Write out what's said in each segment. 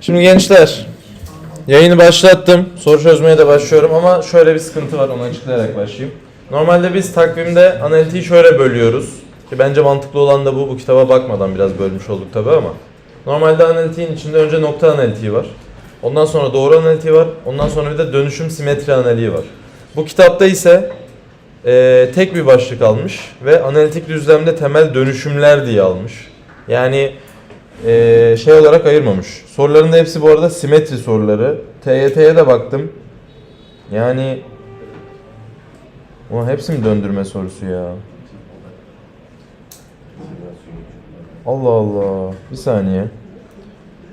Şimdi gençler yayını başlattım. Soru çözmeye de başlıyorum ama şöyle bir sıkıntı var onu açıklayarak başlayayım. Normalde biz takvimde analitiği şöyle bölüyoruz. Ki bence mantıklı olan da bu. Bu kitaba bakmadan biraz bölmüş olduk tabi ama. Normalde analitiğin içinde önce nokta analitiği var. Ondan sonra doğru analitiği var. Ondan sonra bir de dönüşüm simetri analiği var. Bu kitapta ise eee, tek bir başlık almış ve analitik düzlemde temel dönüşümler diye almış. Yani eee, şey olarak ayırmamış. Soruların hepsi bu arada simetri soruları. TYT'ye de baktım. Yani Ulan hepsi mi döndürme sorusu ya? Allah Allah. Bir saniye.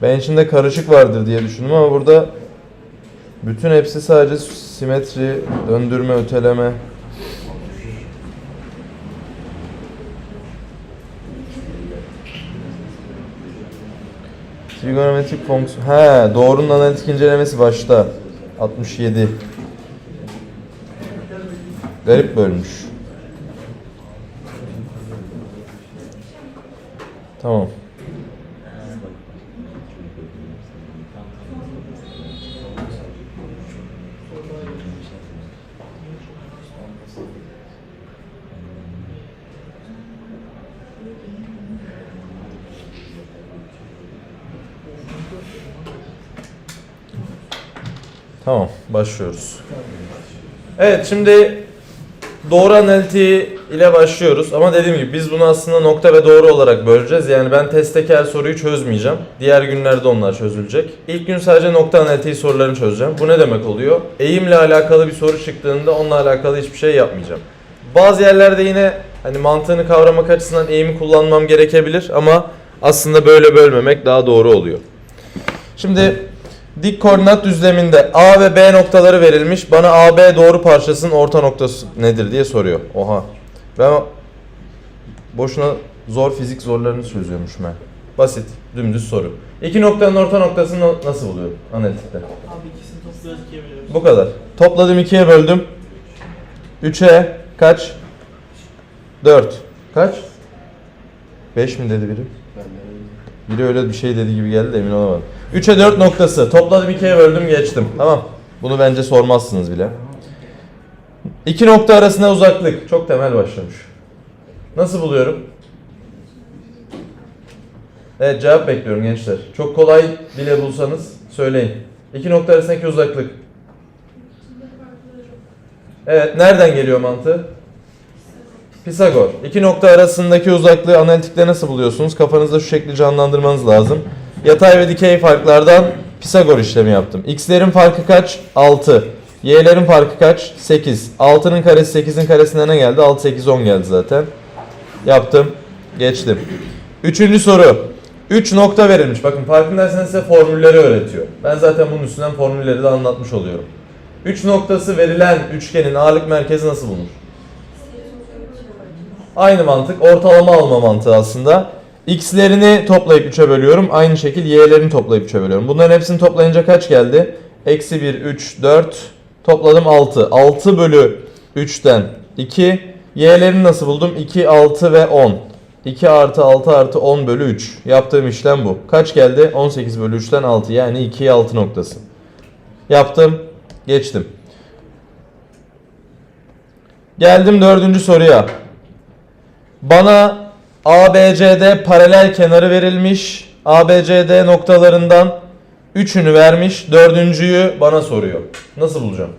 Ben içinde karışık vardır diye düşündüm ama burada bütün hepsi sadece simetri, döndürme, öteleme. Trigonometrik fonksiyon. He, doğrunun analitik incelemesi başta. 67. Garip bölmüş. Tamam. Tamam, başlıyoruz. Evet, şimdi doğru analitiği ile başlıyoruz. Ama dediğim gibi biz bunu aslında nokta ve doğru olarak böleceğiz. Yani ben testteki her soruyu çözmeyeceğim. Diğer günlerde onlar çözülecek. İlk gün sadece nokta analitiği sorularını çözeceğim. Bu ne demek oluyor? Eğimle alakalı bir soru çıktığında onunla alakalı hiçbir şey yapmayacağım. Bazı yerlerde yine hani mantığını kavramak açısından eğimi kullanmam gerekebilir ama aslında böyle bölmemek daha doğru oluyor. Şimdi dik koordinat düzleminde A ve B noktaları verilmiş. Bana AB doğru parçasının orta noktası nedir diye soruyor. Oha. Ben boşuna zor fizik zorlarını çözüyormuşum ben. Basit, dümdüz soru. İki noktanın orta noktasını nasıl buluyorum analitikte? Abi ikisini topluyoruz ikiye bölüyoruz. Bu kadar. Topladım ikiye böldüm. 3'e kaç? 4. Kaç? 5 mi dedi biri? Biri öyle bir şey dedi gibi geldi de emin olamadım. 3'e 4 noktası. Topladım 2'ye böldüm geçtim. Tamam. Bunu bence sormazsınız bile. İki nokta arasında uzaklık. Çok temel başlamış. Nasıl buluyorum? Evet cevap bekliyorum gençler. Çok kolay bile bulsanız söyleyin. İki nokta arasındaki uzaklık. Evet nereden geliyor mantığı? Pisagor. İki nokta arasındaki uzaklığı analitikte nasıl buluyorsunuz? Kafanızda şu şekli canlandırmanız lazım. Yatay ve dikey farklardan Pisagor işlemi yaptım. X'lerin farkı kaç? 6. Y'lerin farkı kaç? 8. 6'nın karesi 8'in karesine ne geldi? 6, 8, 10 geldi zaten. Yaptım. Geçtim. Üçüncü soru. 3 nokta verilmiş. Bakın farkındaysanız size formülleri öğretiyor. Ben zaten bunun üstünden formülleri de anlatmış oluyorum. 3 noktası verilen üçgenin ağırlık merkezi nasıl bulunur? Aynı mantık. Ortalama alma mantığı aslında. X'lerini toplayıp 3'e bölüyorum. Aynı şekil Y'lerini toplayıp 3'e bölüyorum. Bunların hepsini toplayınca kaç geldi? Eksi 1, 3, 4. Topladım 6. 6 bölü 3'ten 2. Y'lerini nasıl buldum? 2, 6 ve 10. 2 artı 6 artı 10 bölü 3. Yaptığım işlem bu. Kaç geldi? 18 bölü 3'ten 6. Yani 2'ye 6 noktası. Yaptım. Geçtim. Geldim dördüncü soruya. Bana ABCD paralel kenarı verilmiş. ABCD noktalarından üçünü vermiş. Dördüncüyü bana soruyor. Nasıl bulacağım?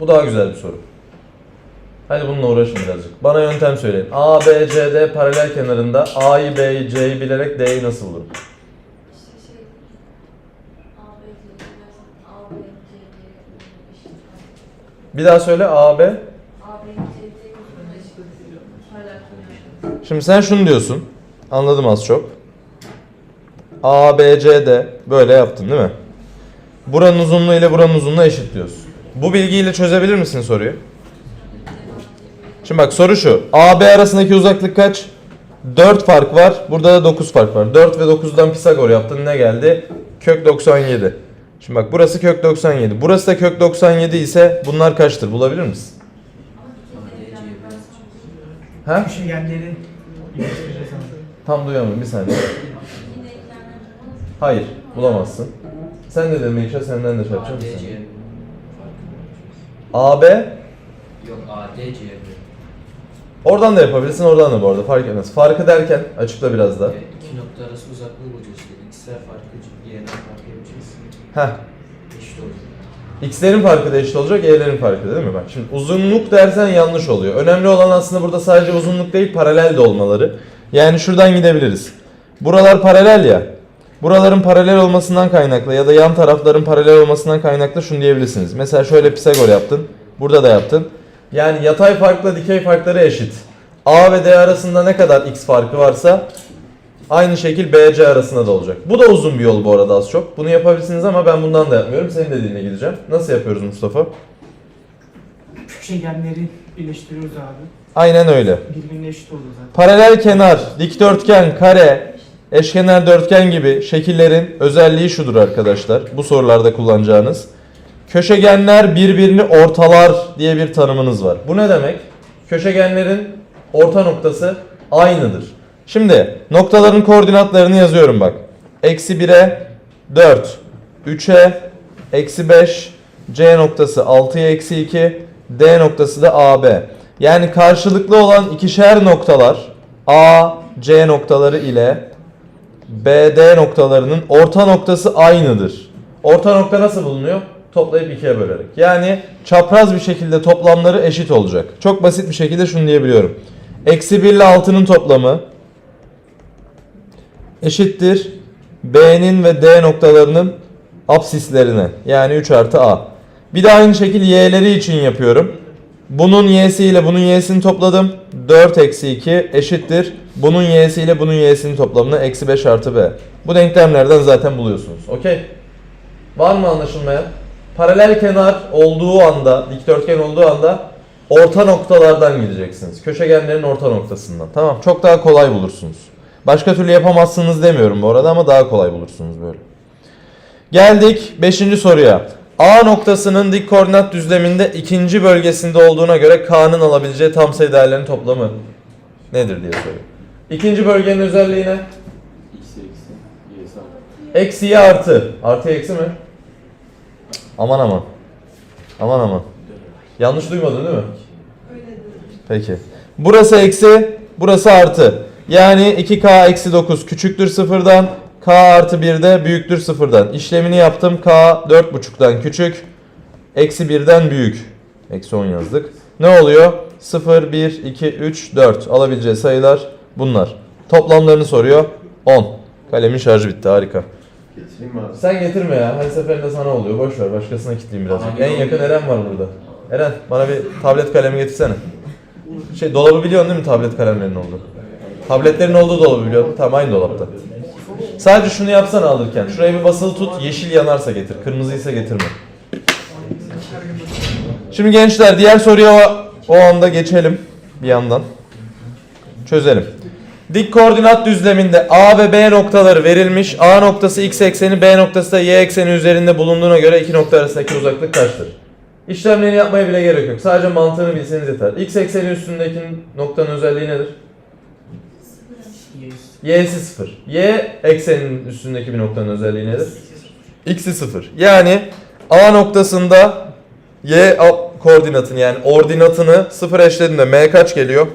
Bu daha güzel bir soru. Hadi bununla uğraşın birazcık. Bana yöntem söyleyin. ABCD paralel kenarında A'yı B'yi C'yi bilerek D'yi nasıl bulurum? A, B, C, A, B, C, D. Bir daha söyle. A, B, C, D Şimdi sen şunu diyorsun. Anladım az çok. A, B, C, D böyle yaptın değil mi? Buranın uzunluğu ile buranın uzunluğu eşit diyorsun. Bu bilgiyle çözebilir misin soruyu? Şimdi bak soru şu. A, B arasındaki uzaklık kaç? 4 fark var. Burada da 9 fark var. 4 ve 9'dan Pisagor yaptın. Ne geldi? Kök 97. Şimdi bak burası kök 97. Burası da kök 97 ise bunlar kaçtır? Bulabilir misin? Ha? Birleştireceğiz ama. Tam duyamıyorum bir saniye. Hayır bulamazsın. Sen de demek ki senden de şey yapacağım. ADC sen. farkı AB Yok ADC oradan da yapabilirsin oradan da bu arada fark etmez. Farkı derken açıkla biraz da. Evet, iki nokta arası uzaklığı bulacağız işte. X'ler farkı, Y'ler farkı yapacağız. Heh. Eşit olur. X'lerin farkı da eşit olacak, Y'lerin farkı da değil mi? Bak şimdi uzunluk dersen yanlış oluyor. Önemli olan aslında burada sadece uzunluk değil paralel de olmaları. Yani şuradan gidebiliriz. Buralar paralel ya. Buraların paralel olmasından kaynaklı ya da yan tarafların paralel olmasından kaynaklı şunu diyebilirsiniz. Mesela şöyle Pisagor yaptın. Burada da yaptın. Yani yatay farkla dikey farkları eşit. A ve D arasında ne kadar x farkı varsa aynı şekil BC arasında da olacak. Bu da uzun bir yol bu arada az çok. Bunu yapabilirsiniz ama ben bundan da yapmıyorum. Senin dediğine gideceğim. Nasıl yapıyoruz Mustafa? Köşegenleri birleştiriyoruz abi. Aynen öyle. Birbirine eşit oluyor zaten. Paralel kenar, dikdörtgen, kare, eşkenar dörtgen gibi şekillerin özelliği şudur arkadaşlar. Bu sorularda kullanacağınız. Köşegenler birbirini ortalar diye bir tanımınız var. Bu ne demek? Köşegenlerin orta noktası aynıdır. Şimdi noktaların koordinatlarını yazıyorum bak. Eksi 1'e 4, 3'e eksi 5, C noktası 6'ya eksi 2, D noktası da AB. Yani karşılıklı olan ikişer noktalar A, C noktaları ile BD noktalarının orta noktası aynıdır. Orta nokta nasıl bulunuyor? Toplayıp ikiye bölerek. Yani çapraz bir şekilde toplamları eşit olacak. Çok basit bir şekilde şunu diyebiliyorum. Eksi 1 ile 6'nın toplamı eşittir B'nin ve D noktalarının apsislerine. Yani 3 artı A. Bir de aynı şekilde y'leri için yapıyorum. Bunun y'si ile bunun y'sini topladım. 4 eksi 2 eşittir. Bunun y'si ile bunun y'sinin toplamını eksi 5 artı b. Bu denklemlerden zaten buluyorsunuz. Okey. Var mı anlaşılmayan? Paralel kenar olduğu anda, dikdörtgen olduğu anda orta noktalardan gideceksiniz. Köşegenlerin orta noktasından. Tamam. Çok daha kolay bulursunuz. Başka türlü yapamazsınız demiyorum bu arada ama daha kolay bulursunuz böyle. Geldik 5. soruya. A noktasının dik koordinat düzleminde ikinci bölgesinde olduğuna göre K'nın alabileceği tam sayı değerlerinin toplamı nedir diye soruyor. İkinci bölgenin özelliği ne? Eksiye artı. Artıya eksi mi? Aman aman. Aman aman. Yanlış duymadın değil mi? Peki. Burası eksi, burası artı. Yani 2k eksi 9 küçüktür sıfırdan. K artı 1 de büyüktür sıfırdan. İşlemini yaptım. K 4.5'tan küçük. Eksi 1'den büyük. Eksi 10 yazdık. Ne oluyor? 0, 1, 2, 3, 4. Alabileceği sayılar bunlar. Toplamlarını soruyor. 10. Kalemin şarjı bitti. Harika. Getireyim mi abi? Sen getirme ya. Her seferinde sana oluyor. Boş ver. Başkasına kitleyeyim birazcık. Abi, En yakın. Eren var burada. Eren bana bir tablet kalemi getirsene. Şey dolabı biliyorsun değil mi tablet kalemlerin olduğu? Tabletlerin olduğu dolabı biliyorsun. Tamam aynı dolapta. Sadece şunu yapsana alırken. Şuraya bir basılı tut. Yeşil yanarsa getir. Kırmızıysa getirme. Şimdi gençler diğer soruya o, o anda geçelim. Bir yandan. Çözelim. Dik koordinat düzleminde A ve B noktaları verilmiş. A noktası x ekseni, B noktası da y ekseni üzerinde bulunduğuna göre iki nokta arasındaki uzaklık kaçtır? İşlemlerini yapmaya bile gerek yok. Sadece mantığını bilseniz yeter. X ekseni üstündeki noktanın özelliği nedir? Y'si. Y'si 0. Y eksenin üstündeki bir noktanın özelliği nedir? X'i 0. Yani A noktasında Y koordinatını yani ordinatını 0 eşlediğinde M kaç geliyor?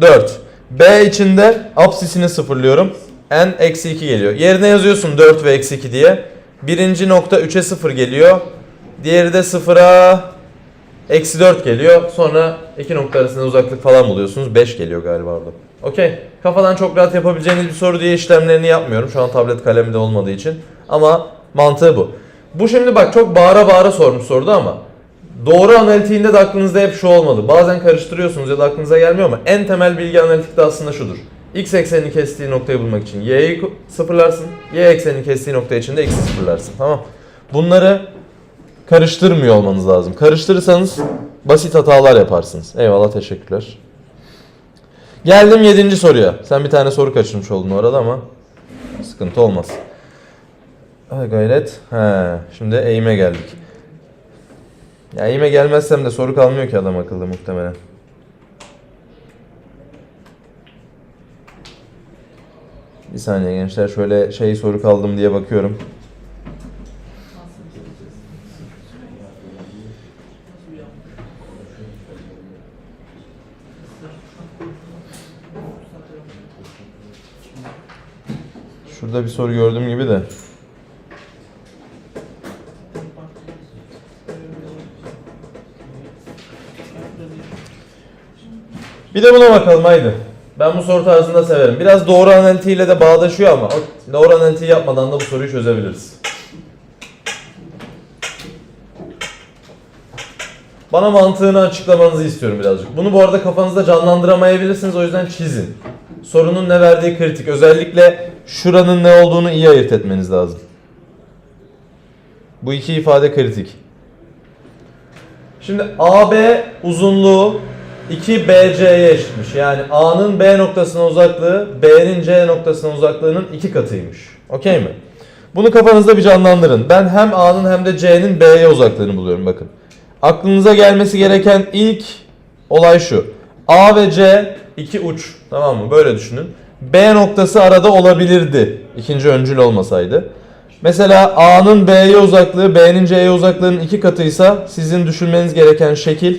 4. B içinde apsisini sıfırlıyorum. N eksi 2 geliyor. Yerine yazıyorsun 4 ve eksi 2 diye. Birinci nokta 3'e 0 geliyor. Diğeri de 0'a eksi 4 geliyor. Sonra iki nokta arasında uzaklık falan buluyorsunuz. 5 geliyor galiba orada. Okey. Kafadan çok rahat yapabileceğiniz bir soru diye işlemlerini yapmıyorum. Şu an tablet kalemi de olmadığı için. Ama mantığı bu. Bu şimdi bak çok bağıra bağıra sormuş soruda ama doğru analitiğinde de aklınızda hep şu olmalı. Bazen karıştırıyorsunuz ya da aklınıza gelmiyor ama en temel bilgi analitikte aslında şudur. X eksenini kestiği noktayı bulmak için y'yi sıfırlarsın. Y eksenini kestiği nokta için de x'i sıfırlarsın. Tamam. Bunları karıştırmıyor olmanız lazım. Karıştırırsanız basit hatalar yaparsınız. Eyvallah teşekkürler. Geldim 7. soruya. Sen bir tane soru kaçırmış oldun orada ama sıkıntı olmaz. Ha, gayret. He, şimdi eğime geldik. Ya eğime gelmezsem de soru kalmıyor ki adam akıllı muhtemelen. Bir saniye gençler şöyle şey soru kaldım diye bakıyorum. Şurada bir soru gördüğüm gibi de. Bir de buna bakalım haydi. Ben bu soru tarzında severim. Biraz doğru analitiğiyle de bağdaşıyor ama o doğru analitiği yapmadan da bu soruyu çözebiliriz. Bana mantığını açıklamanızı istiyorum birazcık. Bunu bu arada kafanızda canlandıramayabilirsiniz o yüzden çizin. Sorunun ne verdiği kritik. Özellikle şuranın ne olduğunu iyi ayırt etmeniz lazım. Bu iki ifade kritik. Şimdi AB uzunluğu 2BC'ye eşitmiş. Yani A'nın B noktasına uzaklığı B'nin C noktasına uzaklığının iki katıymış. Okey mi? Bunu kafanızda bir canlandırın. Ben hem A'nın hem de C'nin B'ye uzaklığını buluyorum bakın. Aklınıza gelmesi gereken ilk olay şu. A ve C iki uç. Tamam mı? Böyle düşünün. B noktası arada olabilirdi. İkinci öncül olmasaydı. Mesela A'nın B'ye uzaklığı B'nin C'ye uzaklığının iki katıysa sizin düşünmeniz gereken şekil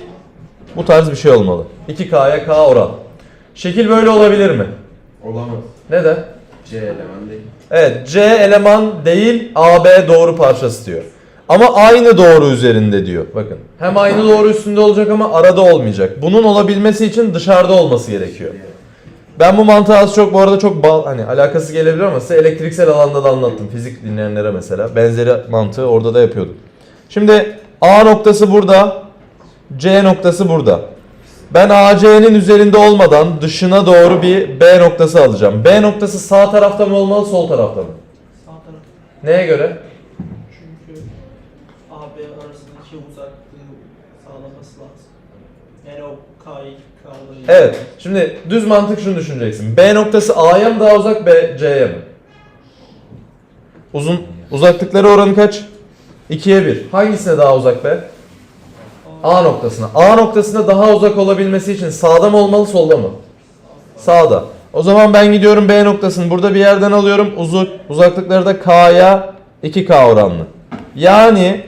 bu tarz bir şey olmalı. 2K'ya K oran. Şekil böyle olabilir mi? Olamaz. Neden? C eleman değil. Evet C eleman değil AB doğru parçası diyor. Ama aynı doğru üzerinde diyor. Bakın. Hem aynı doğru üstünde olacak ama arada olmayacak. Bunun olabilmesi için dışarıda olması gerekiyor. Ben bu mantığı az çok bu arada çok bal hani alakası gelebilir ama size elektriksel alanda da anlattım. Fizik dinleyenlere mesela. Benzeri mantığı orada da yapıyordum. Şimdi A noktası burada. C noktası burada. Ben AC'nin üzerinde olmadan dışına doğru bir B noktası alacağım. B noktası sağ tarafta mı olmalı, sol tarafta mı? Sağ taraf. Neye göre? Çünkü AB arasındaki uzaklığı sağlaması lazım. Yani o K'yı K'ları. Evet. Şimdi düz mantık şunu düşüneceksin. B noktası A'ya mı daha uzak, B C'ye mi? Uzun uzaklıkları oranı kaç? 2'ye 1. Hangisine daha uzak be? A noktasına. A noktasına daha uzak olabilmesi için sağda mı olmalı, solda mı? Sağda. O zaman ben gidiyorum B noktasını burada bir yerden alıyorum. Uzak uzaklıkları da K'ya 2K oranlı. Yani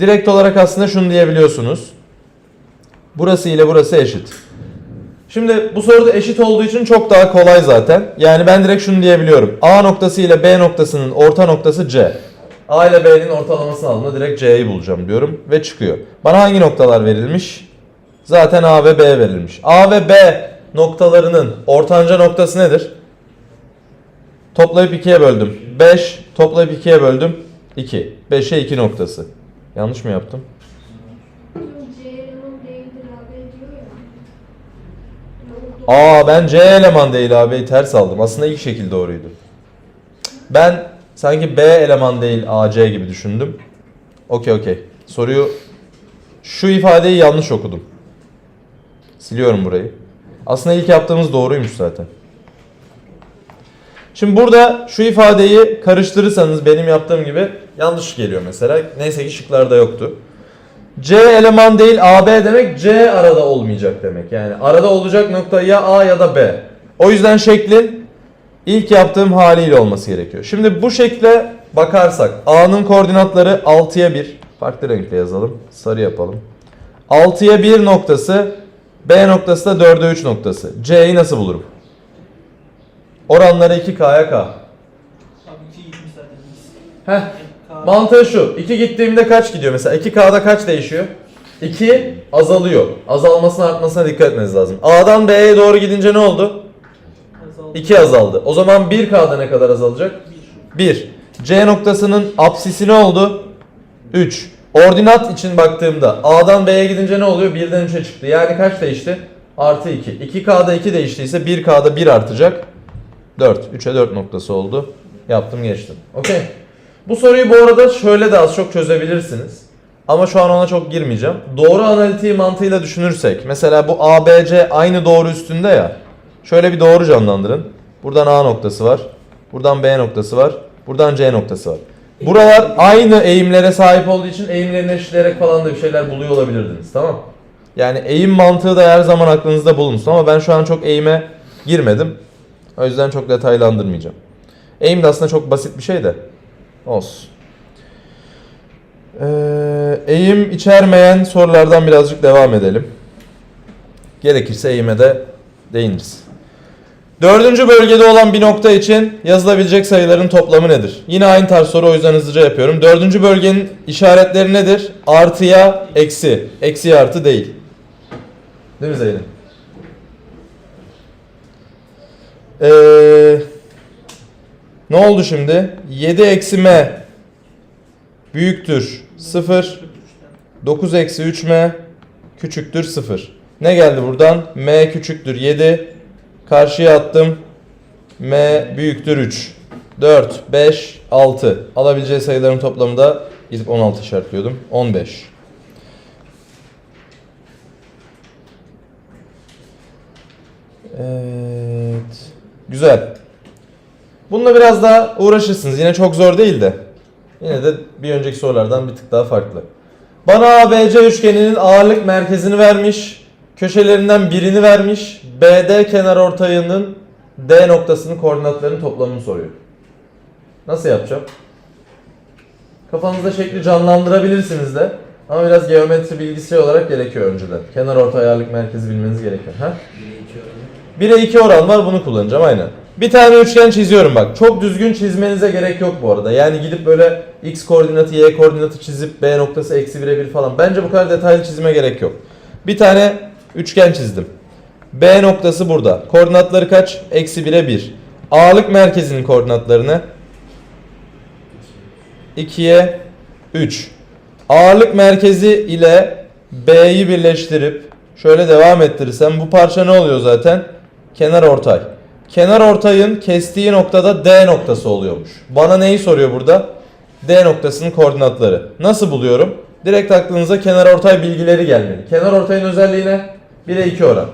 direkt olarak aslında şunu diyebiliyorsunuz. Burası ile burası eşit. Şimdi bu soruda eşit olduğu için çok daha kolay zaten. Yani ben direkt şunu diyebiliyorum. A noktası ile B noktasının orta noktası C. A ile B'nin ortalamasını aldığımda direkt C'yi bulacağım diyorum ve çıkıyor. Bana hangi noktalar verilmiş? Zaten A ve B verilmiş. A ve B noktalarının ortanca noktası nedir? Toplayıp 2'ye böldüm. 5 toplayıp 2'ye böldüm. 2. 5'e 2 noktası. Yanlış mı yaptım? C eleman değildir abi diyor ya. Aa ben C eleman değil abi ters aldım. Aslında ilk şekil doğruydu. Ben sanki B eleman değil AC gibi düşündüm. Okey okey. Soruyu şu ifadeyi yanlış okudum. Siliyorum burayı. Aslında ilk yaptığımız doğruymuş zaten. Şimdi burada şu ifadeyi karıştırırsanız benim yaptığım gibi yanlış geliyor mesela. Neyse ki şıklarda yoktu. C eleman değil AB demek C arada olmayacak demek. Yani arada olacak nokta ya A ya da B. O yüzden şeklin ilk yaptığım haliyle olması gerekiyor. Şimdi bu şekle bakarsak A'nın koordinatları 6'ya 1. Farklı renkle yazalım. Sarı yapalım. 6'ya 1 noktası B noktası da 4'e 3 noktası. C'yi nasıl bulurum? Oranları 2K'ya K. Abi 2 gitmiş zaten. Heh. Mantığı şu. 2 gittiğimde kaç gidiyor mesela? 2K'da kaç değişiyor? 2 azalıyor. Azalmasına artmasına dikkat etmeniz lazım. A'dan B'ye doğru gidince ne oldu? azaldı. 2 azaldı. O zaman 1K'da ne kadar azalacak? 1. C noktasının apsisi ne oldu? 3. Ordinat için baktığımda A'dan B'ye gidince ne oluyor? 1'den 3'e çıktı. Yani kaç değişti? Artı 2. 2K'da 2 değiştiyse 1K'da 1 artacak. 4. 3'e 4 noktası oldu. Yaptım geçtim. Okey. Bu soruyu bu arada şöyle de az çok çözebilirsiniz. Ama şu an ona çok girmeyeceğim. Doğru analitiği mantığıyla düşünürsek. Mesela bu ABC aynı doğru üstünde ya. Şöyle bir doğru canlandırın. Buradan A noktası var. Buradan B noktası var. Buradan C noktası var. Buralar aynı eğimlere sahip olduğu için eğimlerini eşitleyerek falan da bir şeyler buluyor olabilirdiniz. Tamam Yani eğim mantığı da her zaman aklınızda bulunsun ama ben şu an çok eğime girmedim. O yüzden çok detaylandırmayacağım. Eğim de aslında çok basit bir şey de. Olsun. Ee, eğim içermeyen sorulardan birazcık devam edelim. Gerekirse eğime de değiniriz. Dördüncü bölgede olan bir nokta için yazılabilecek sayıların toplamı nedir? Yine aynı tarz soru o yüzden hızlıca yapıyorum. Dördüncü bölgenin işaretleri nedir? Artıya eksi. Eksi artı değil. Değil mi Zeynep? Ee, ne oldu şimdi? 7 eksi m büyüktür 0. 9 eksi 3m küçüktür 0. Ne geldi buradan? m küçüktür 7. Karşıya attım. m büyüktür 3. 4, 5, 6. Alabileceği sayıların toplamı da gidip 16 işaretliyordum. 15. Evet. Güzel. Bununla biraz daha uğraşırsınız. Yine çok zor değil de. Yine de bir önceki sorulardan bir tık daha farklı. Bana ABC üçgeninin ağırlık merkezini vermiş. Köşelerinden birini vermiş. BD kenar ortayının D noktasının koordinatlarının toplamını soruyor. Nasıl yapacağım? Kafanızda şekli canlandırabilirsiniz de. Ama biraz geometri bilgisi olarak gerekiyor önceden. Kenar ortay ağırlık merkezi bilmeniz gerekiyor. Ha? 1'e 2 oranı. 1'e 2 oran var bunu kullanacağım aynen. Bir tane üçgen çiziyorum bak. Çok düzgün çizmenize gerek yok bu arada. Yani gidip böyle x koordinatı, y koordinatı çizip b noktası eksi 1'e 1 falan. Bence bu kadar detaylı çizime gerek yok. Bir tane üçgen çizdim. B noktası burada. Koordinatları kaç? Eksi 1'e 1. Ağırlık merkezinin koordinatları ne? 2'ye 3. Ağırlık merkezi ile B'yi birleştirip şöyle devam ettirirsem bu parça ne oluyor zaten? Kenar ortay. Kenar ortayın kestiği noktada D noktası oluyormuş. Bana neyi soruyor burada? D noktasının koordinatları. Nasıl buluyorum? Direkt aklınıza kenar ortay bilgileri gelmeli. Kenar ortayın özelliği ne? 1'e 2 oran.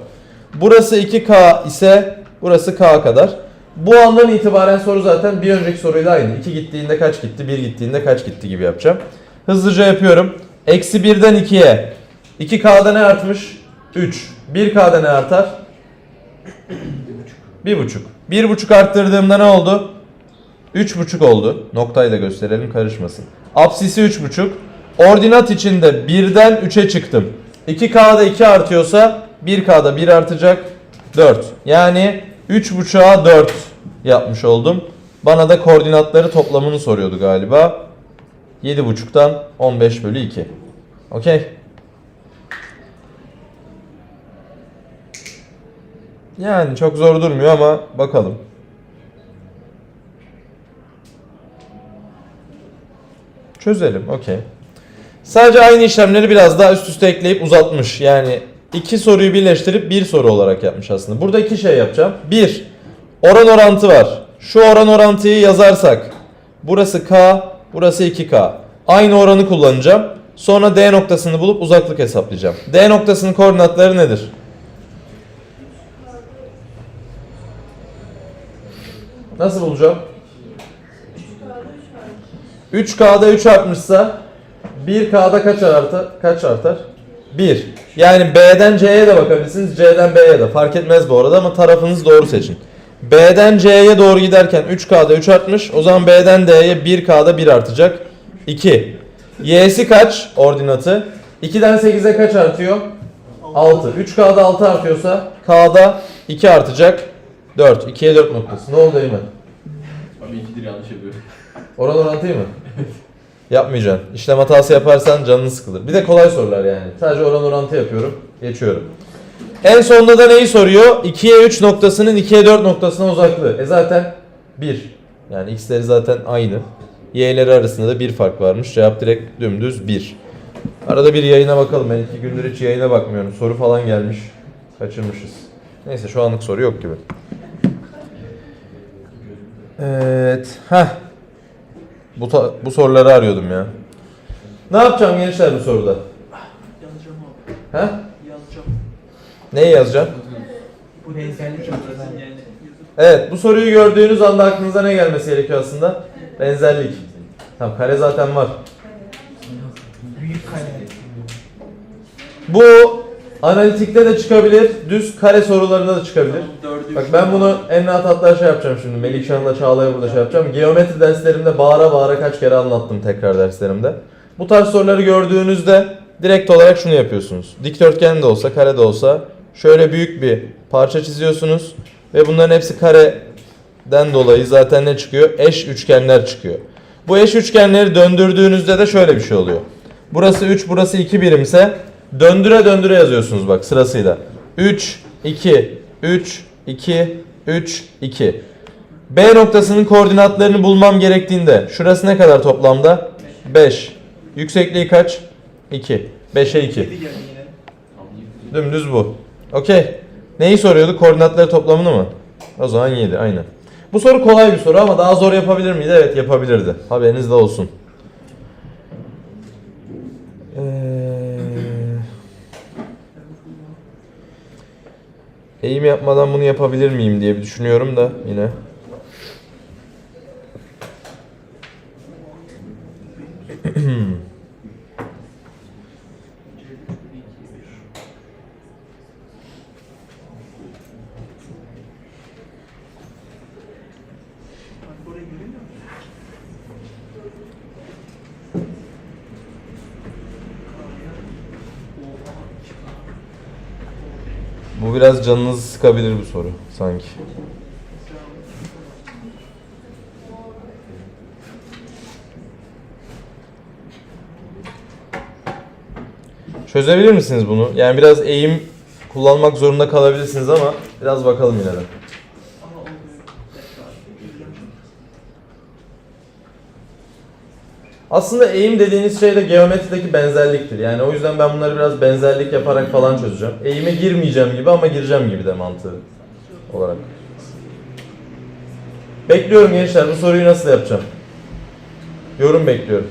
Burası 2K ise burası K kadar. Bu andan itibaren soru zaten bir önceki soruyla aynı. 2 gittiğinde kaç gitti, 1 gittiğinde kaç gitti gibi yapacağım. Hızlıca yapıyorum. Eksi 1'den 2'ye. 2K'da ne artmış? 3. 1K'da ne artar? 1,5. 1,5 arttırdığımda ne oldu? 3,5 oldu. Noktayla gösterelim karışmasın. Apsisi 3,5. Ordinat içinde 1'den 3'e çıktım. 2K'da 2 artıyorsa 1K'da 1 artacak. 4. Yani 3,5'a 4 yapmış oldum. Bana da koordinatları toplamını soruyordu galiba. 7,5'tan 15 bölü 2. Okey. Yani çok zor durmuyor ama bakalım. Çözelim, okey. Sadece aynı işlemleri biraz daha üst üste ekleyip uzatmış. Yani iki soruyu birleştirip bir soru olarak yapmış aslında. Burada iki şey yapacağım. Bir, oran orantı var. Şu oran orantıyı yazarsak, burası K, burası 2K. Aynı oranı kullanacağım. Sonra D noktasını bulup uzaklık hesaplayacağım. D noktasının koordinatları nedir? Nasıl bulacağım? 3K'da 3 artmışsa 1K'da kaç artar? Kaç artar? 1. Yani B'den C'ye de bakabilirsiniz. C'den B'ye de. Fark etmez bu arada ama tarafınızı doğru seçin. B'den C'ye doğru giderken 3K'da 3 artmış. O zaman B'den D'ye 1K'da 1 artacak. 2. Y'si kaç? Ordinatı. 2'den 8'e kaç artıyor? 6. 3K'da 6 artıyorsa K'da 2 artacak. 4. 2'ye 4 noktası. Ne oldu Eymen? Abi ikidir yanlış yapıyorum. Oran orantıyı mı? Yapmayacaksın. İşlem hatası yaparsan canın sıkılır. Bir de kolay sorular yani. Sadece oran orantı yapıyorum. Geçiyorum. En sonunda da neyi soruyor? 2'ye 3 noktasının 2'ye 4 noktasına uzaklığı. E zaten 1. Yani x'leri zaten aynı. Y'leri arasında da bir fark varmış. Cevap direkt dümdüz 1. Arada bir yayına bakalım. Ben iki gündür hiç yayına bakmıyorum. Soru falan gelmiş. Kaçırmışız. Neyse şu anlık soru yok gibi. Evet. Heh. Bu, bu soruları arıyordum ya. Ne yapacağım gençler bu soruda? Yazacağım abi. He? Yazacağım. Neyi yazacağım? Bu Benzerlik zaten. yani. Evet bu soruyu gördüğünüz anda aklınıza ne gelmesi gerekiyor aslında? Benzerlik. Tamam kare zaten var. Büyük kare. Bu analitikte de çıkabilir, düz kare sorularında da çıkabilir. Dördü Bak ben bunu en rahat hatta şey yapacağım şimdi. Melikşah'la Çağla'ya burada şey yapacağım. Geometri derslerimde bağıra bağıra kaç kere anlattım tekrar derslerimde. Bu tarz soruları gördüğünüzde direkt olarak şunu yapıyorsunuz. Dikdörtgen de olsa, kare de olsa şöyle büyük bir parça çiziyorsunuz ve bunların hepsi kareden dolayı zaten ne çıkıyor? Eş üçgenler çıkıyor. Bu eş üçgenleri döndürdüğünüzde de şöyle bir şey oluyor. Burası 3, burası 2 birimse döndüre döndüre yazıyorsunuz bak sırasıyla. 3, 2, 3, 2, 3, 2. B noktasının koordinatlarını bulmam gerektiğinde şurası ne kadar toplamda? 5. Yüksekliği kaç? 2. 5'e 2. Yedi geldi yine. Dümdüz bu. Okey. Neyi soruyorduk? Koordinatları toplamını mı? O zaman 7. Aynen. Bu soru kolay bir soru ama daha zor yapabilir miydi? Evet yapabilirdi. Haberiniz de olsun. Eğim yapmadan bunu yapabilir miyim diye bir düşünüyorum da yine. Bak Bu biraz canınızı sıkabilir bu soru sanki. Çözebilir misiniz bunu? Yani biraz eğim kullanmak zorunda kalabilirsiniz ama biraz bakalım yine de. Ama olmuyor. Tekrar. Aslında eğim dediğiniz şey de geometrideki benzerliktir. Yani o yüzden ben bunları biraz benzerlik yaparak falan çözeceğim. Eğime girmeyeceğim gibi ama gireceğim gibi de mantığı olarak. Bekliyorum gençler bu soruyu nasıl yapacağım? Yorum bekliyorum.